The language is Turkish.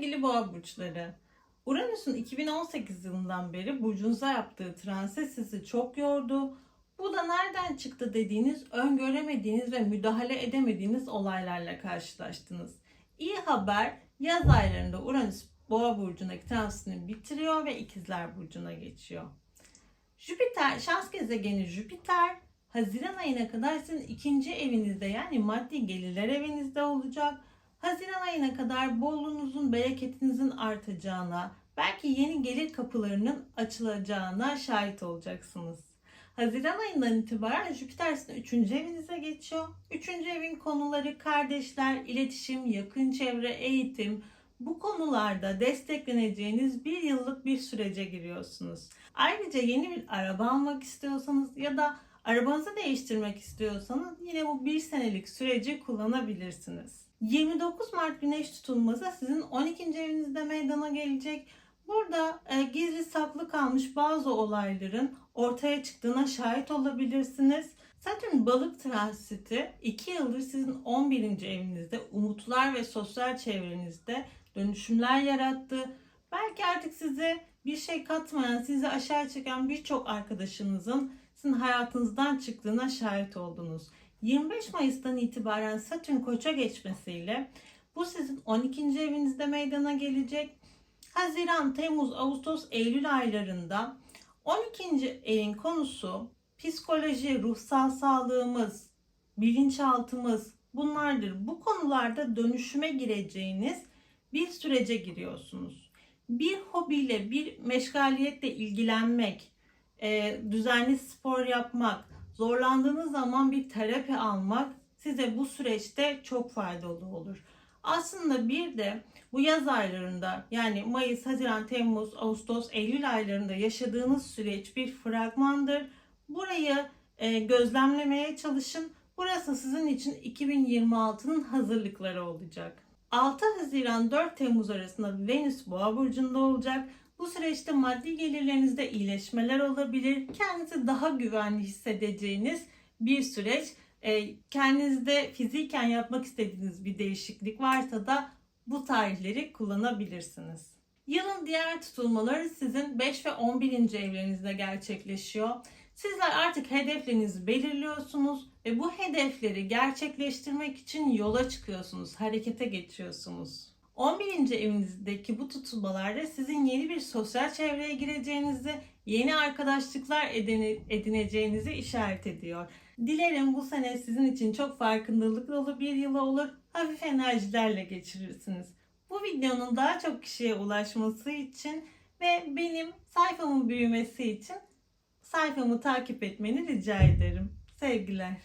Sevgili boğa burçları, Uranüs'ün 2018 yılından beri burcunuza yaptığı transit sizi çok yordu. Bu da nereden çıktı dediğiniz, öngöremediğiniz ve müdahale edemediğiniz olaylarla karşılaştınız. İyi haber, yaz aylarında Uranüs boğa burcundaki transitini bitiriyor ve ikizler burcuna geçiyor. Jüpiter, şans gezegeni Jüpiter, Haziran ayına kadar sizin ikinci evinizde yani maddi gelirler evinizde olacak. Haziran ayına kadar bolluğunuzun, bereketinizin artacağına, belki yeni gelir kapılarının açılacağına şahit olacaksınız. Haziran ayından itibaren Jüpiter sizin 3. evinize geçiyor. 3. evin konuları kardeşler, iletişim, yakın çevre, eğitim, bu konularda destekleneceğiniz bir yıllık bir sürece giriyorsunuz. Ayrıca yeni bir araba almak istiyorsanız ya da arabanızı değiştirmek istiyorsanız yine bu bir senelik süreci kullanabilirsiniz. 29 Mart Güneş tutulması sizin 12. evinizde meydana gelecek. Burada e, gizli saklı kalmış bazı olayların ortaya çıktığına şahit olabilirsiniz. Satürn balık transiti 2 yıldır sizin 11. evinizde umutlar ve sosyal çevrenizde dönüşümler yarattı. Belki artık size bir şey katmayan, sizi aşağı çeken birçok arkadaşınızın sizin hayatınızdan çıktığına şahit oldunuz. 25 Mayıs'tan itibaren Satürn Koç'a geçmesiyle bu sizin 12. evinizde meydana gelecek. Haziran, Temmuz, Ağustos, Eylül aylarında 12. evin konusu psikoloji, ruhsal sağlığımız, bilinçaltımız bunlardır. Bu konularda dönüşüme gireceğiniz bir sürece giriyorsunuz. Bir hobiyle, bir meşgaliyetle ilgilenmek, e, düzenli spor yapmak, zorlandığınız zaman bir terapi almak size bu süreçte çok faydalı olur. Aslında bir de bu yaz aylarında yani Mayıs, Haziran, Temmuz, Ağustos, Eylül aylarında yaşadığınız süreç bir fragmandır. Burayı e, gözlemlemeye çalışın. Burası sizin için 2026'nın hazırlıkları olacak. 6 Haziran 4 Temmuz arasında Venüs Boğa burcunda olacak. Bu süreçte maddi gelirlerinizde iyileşmeler olabilir. Kendinizi daha güvenli hissedeceğiniz bir süreç. E, kendinizde fiziken yapmak istediğiniz bir değişiklik varsa da bu tarihleri kullanabilirsiniz. Yılın diğer tutulmaları sizin 5 ve 11. evlerinizde gerçekleşiyor. Sizler artık hedeflerinizi belirliyorsunuz ve bu hedefleri gerçekleştirmek için yola çıkıyorsunuz, harekete geçiyorsunuz. 11. evinizdeki bu tutulmalarda sizin yeni bir sosyal çevreye gireceğinizi, yeni arkadaşlıklar edine- edineceğinizi işaret ediyor. Dilerim bu sene sizin için çok farkındalık dolu bir yıl olur, hafif enerjilerle geçirirsiniz. Bu videonun daha çok kişiye ulaşması için ve benim sayfamın büyümesi için sayfamı takip etmeni rica ederim. Sevgiler.